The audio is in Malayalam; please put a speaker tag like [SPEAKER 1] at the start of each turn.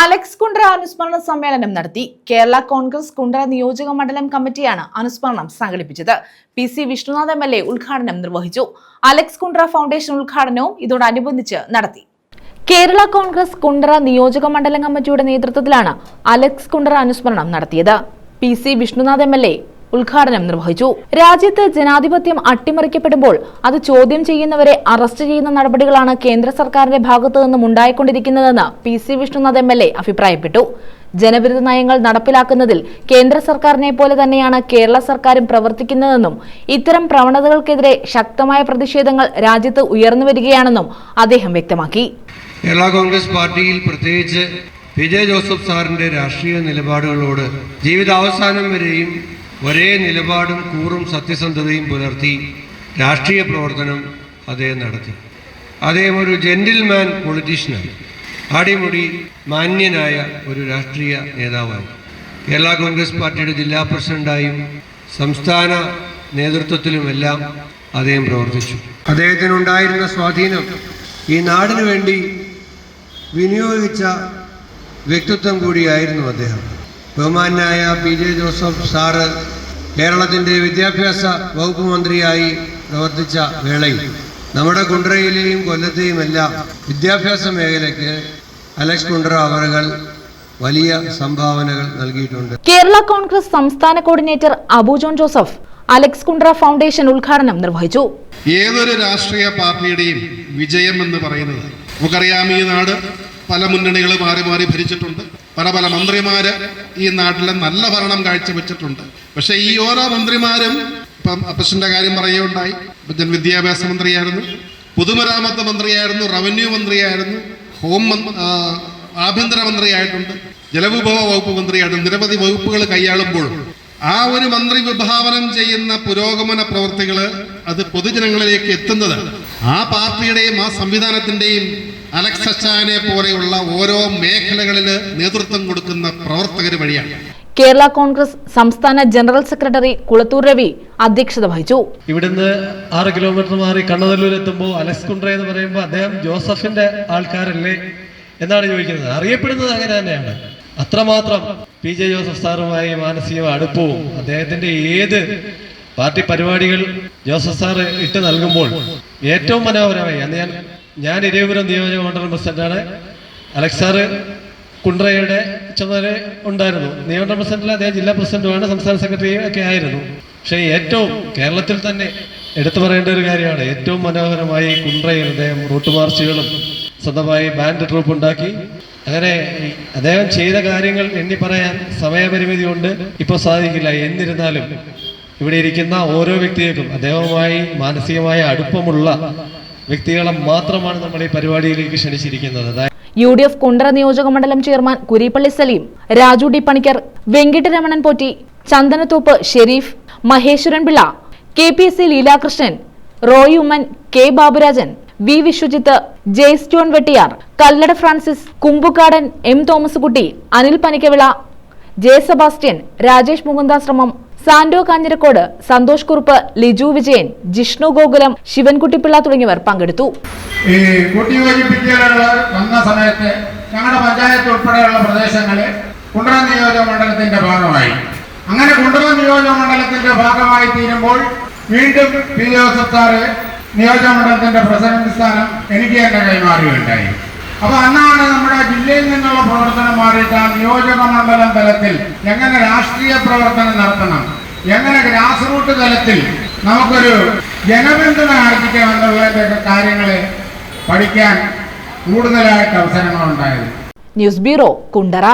[SPEAKER 1] അലക്സ് കുണ്ട്ര അനുസ്മരണ സമ്മേളനം നടത്തി കേരള കോൺഗ്രസ് കുണ്ട്ര നിയോജക മണ്ഡലം കമ്മിറ്റിയാണ് അനുസ്മരണം സംഘടിപ്പിച്ചത്. P C Vishnunath M L A ഉദ്ഘാടനം നിർവഹിച്ചു. അലക്സ് കുണ്ട്ര ഫൗണ്ടേഷൻ ഉദ്ഘാടനവും ഇതോടനുബന്ധിച്ച് നടത്തി. കേരള കോൺഗ്രസ് കുണ്ട്ര നിയോജക മണ്ഡലം കമ്മിറ്റിയുടെ നേതൃത്വത്തിലാണ് അലക്സ് കുണ്ട്ര അനുസ്മരണം നടത്തിയത്. P C Vishnunath M L A ഉദ്ഘാടനം നിർവഹിച്ചു. രാജ്യത്ത് ജനാധിപത്യം അട്ടിമറിക്കപ്പെടുമ്പോൾ അത് ചോദ്യം ചെയ്യുന്നവരെ അറസ്റ്റ് ചെയ്യുന്ന നടപടികളാണ് കേന്ദ്ര സർക്കാരിന്റെ ഭാഗത്തു നിന്നും ഉണ്ടായിക്കൊണ്ടിരിക്കുന്നതെന്ന് P C Vishnunath M L A അഭിപ്രായപ്പെട്ടു. ജനവിരുദ്ധ നയങ്ങൾ നടപ്പിലാക്കുന്നതിൽ കേന്ദ്ര സർക്കാരിനെ പോലെ തന്നെയാണ് കേരള സർക്കാരും പ്രവർത്തിക്കുന്നതെന്നും ഇത്തരം പ്രവണതകൾക്കെതിരെ ശക്തമായ പ്രതിഷേധങ്ങൾ രാജ്യത്ത് ഉയർന്നു വരികയാണെന്നും അദ്ദേഹം വ്യക്തമാക്കി.
[SPEAKER 2] കേരള കോൺഗ്രസ് പാർട്ടിയിൽ പ്രത്യേകിച്ച് വിജയ് ജോസഫ് സാറിന്റെ രാഷ്ട്രീയ നിലപാടുകളോട് ജീവിതാവസാനം വരെയും ഒരേ നിലപാടും കൂറും സത്യസന്ധതയും പുലർത്തി രാഷ്ട്രീയ പ്രവർത്തനം അദ്ദേഹം നടത്തി. അദ്ദേഹം ഒരു ജെന്റിൽമാൻ പൊളിറ്റീഷ്യനായി അടിമുടി മാന്യനായ ഒരു രാഷ്ട്രീയ നേതാവായി. കേരള കോൺഗ്രസ് പാർട്ടിയുടെ ജില്ലാ പ്രസിഡന്റായും സംസ്ഥാന നേതൃത്വത്തിലുമെല്ലാം അദ്ദേഹം പ്രവർത്തിച്ചു. അദ്ദേഹത്തിനുണ്ടായിരുന്ന സ്വാധീനം ഈ നാടിനു വേണ്ടി വിനിയോഗിച്ച വ്യക്തിത്വം കൂടിയായിരുന്നു അദ്ദേഹം. ബഹുമാനായ പി ജെ ജോസഫ് സാറ് കേരളത്തിന്റെ വിദ്യാഭ്യാസ വകുപ്പ് മന്ത്രിയായി പ്രവർത്തിച്ച വേളയിൽ നമ്മുടെ കുണ്ട്രയിലെയും കൊല്ലത്തെയും എല്ലാം വിദ്യാഭ്യാസ മേഖലയ്ക്ക് അലക്സ് കുണ്ട്ര അവറുകൾ വലിയ സംഭാവനകൾ നൽകിയിട്ടുണ്ട്.
[SPEAKER 1] കേരള കോൺഗ്രസ് സംസ്ഥാന coordinator Abu John Joseph Alex Kundra foundation ഉദ്ഘാടനം നിർവഹിച്ചു.
[SPEAKER 3] ഏതൊരു രാഷ്ട്രീയ പാർട്ടിയുടെയും വിജയം എന്ന് പറയുന്നത് നമുക്കറിയാം ഈ നാട് പല മുന്നണികൾ മാറി മാറി ഭരിച്ചിട്ടുണ്ട്. പല പല മന്ത്രിമാര് ഈ നാട്ടിലെ നല്ല ഭരണം കാഴ്ചവെച്ചിട്ടുണ്ട്. പക്ഷെ ഈ ഓരോ മന്ത്രിമാരും ഇപ്പം അപ്പച്ചന്റെ കാര്യം പറയുകയുണ്ടായി. അപ്പച്ചൻ വിദ്യാഭ്യാസ മന്ത്രിയായിരുന്നു പൊതുമരാമത്ത് മന്ത്രിയായിരുന്നു റവന്യൂ മന്ത്രിയായിരുന്നു ഹോം മന്ത്രി- ആ, ആഭ്യന്തര മന്ത്രിയായിട്ടുണ്ട് ജലവിഭവ വകുപ്പ് മന്ത്രിയായിട്ട് നിരവധി വകുപ്പുകൾ കൈയാളുമ്പോൾ ആ ഒരു മന്ത്രി വിഭാവനം ചെയ്യുന്ന പുരോഗമന പ്രവർത്തികൾ അത് പൊതുജനങ്ങളിലേക്ക് എത്തുന്നത് ആ പാർട്ടിയുടെയും ആ സംവിധാനത്തിന്റെയും അലക്സ് അച്ചാനെ പോലെയുള്ള ഓരോ മേഖലകളിൽ നേതൃത്വം കൊടുക്കുന്ന പ്രവർത്തകർ വഴിയാണ്.
[SPEAKER 1] കേരള കോൺഗ്രസ് സംസ്ഥാന ജനറൽ സെക്രട്ടറി കുളത്തൂർ രവി അധ്യക്ഷത വഹിച്ചു.
[SPEAKER 4] ഇവിടുന്ന് ആറ് കിലോമീറ്റർ മാറി കണ്ണനല്ലൂർ എത്തുമ്പോൾ അലക്സ് കുണ്ട്ര എന്ന് പറയുമ്പോൾ അദ്ദേഹം ജോസഫിന്റെ ആൾക്കാരല്ലേ എന്നാണ് ചോദിക്കുന്നത്. അറിയപ്പെടുന്നത് അങ്ങനെ തന്നെയാണ്. അത്രമാത്രം പി ജെ ജോസഫ് സാറുമായി മാനസിക അടുപ്പവും അദ്ദേഹത്തിന്റെ ഏത് പാർട്ടി പരിപാടികൾ ജോസഫ് സാർ ഇട്ട് നൽകുമ്പോൾ ഏറ്റവും മനോഹരമായി അന്ന് ഞാൻ ഞാൻ ഇരവിപുരം നിയോജക മണ്ഡലം പ്രസിഡന്റാണ്. അലക്സാറ് സാറ് കുണ്ട്രയുടെ ചുമതല ഉണ്ടായിരുന്നു. നിയമ പ്രസിഡന്റിൽ അദ്ദേഹം ജില്ലാ പ്രസിഡന്റുമാണ് സംസ്ഥാന സെക്രട്ടറിയും ഒക്കെ ആയിരുന്നു. പക്ഷേ ഏറ്റവും കേരളത്തിൽ തന്നെ എടുത്തു പറയേണ്ട ഒരു കാര്യമാണ്. ഏറ്റവും മനോഹരമായി കുണ്ട്രയിൽ അദ്ദേഹം റൂട്ട് മാർച്ചുകളും സ്വന്തമായി ബാൻഡ് ട്രൂപ്പ് ഉണ്ടാക്കി. അങ്ങനെ അദ്ദേഹം ചെയ്ത കാര്യങ്ങൾ എണ്ണി പറയാൻ സമയപരിമിതി കൊണ്ട് ഇപ്പോൾ സാധിക്കില്ല. എന്നിരുന്നാലും ഇവിടെ ഇരിക്കുന്ന ഓരോ വ്യക്തികൾക്കും അദ്ദേഹവുമായി മാനസികമായ അടുപ്പമുള്ള വ്യക്തികളെ മാത്രമാണ് നമ്മൾ ഈ പരിപാടിയിലേക്ക് ക്ഷണിച്ചിരിക്കുന്നത്.
[SPEAKER 1] യു ഡി എഫ് കുണ്ടറ നിയോജക മണ്ഡലം chairman Kurippally Saleem Raju D Panicker Venkitaramanan Potti Chandanathoppu Sherif Maheswaran Pillai K P S C Leelakrishnan Roy Oommen K Baburajan V Viswajith Jace John Vettiyar Kallada Francis Kumbukadan M Thomas Kutty Anil Panikkavila J Sebastian Rajesh Mukundashramam Santo Kanjirakode Santhosh Kurup Liju Vijayan Jishnu Gokulam Sivankuttypillai തുടങ്ങിയവർ പങ്കെടുത്തു.
[SPEAKER 5] ഈ വന്ന സമയത്ത് ഞങ്ങളുടെ പഞ്ചായത്ത് ഉൾപ്പെടെയുള്ള പ്രദേശങ്ങളിൽ കുണ്ടറ നിയോജക മണ്ഡലത്തിന്റെ ഭാഗമായി. അങ്ങനെ കുണ്ടറ നിയോജക മണ്ഡലത്തിന്റെ ഭാഗമായി തീരുമ്പോൾ വീണ്ടും പി ജോസഫ് സാറ് നിയോജക മണ്ഡലത്തിന്റെ പ്രസിഡന്റ് സ്ഥാനം എനിക്ക് തന്നെ കൈമാറുകയുണ്ടായി അപ്പൊ അന്നാണ് നമ്മുടെ ജില്ലയിൽ നിന്നുള്ള പ്രവർത്തനം മാറിയിട്ട് നിയോജക മണ്ഡലം തലത്തിൽ എങ്ങനെ രാഷ്ട്രീയ പ്രവർത്തനം നടത്തണം? എങ്ങനെ ഗ്രാസ് റൂട്ട് തലത്തിൽ നമുക്കൊരു ജനപിന്തുണ ആർജിക്കാം കാര്യങ്ങളെ പഠിക്കാൻ കൂടുതലായിട്ട് അവസരങ്ങളുണ്ടായത്.
[SPEAKER 1] News bureau Kundara.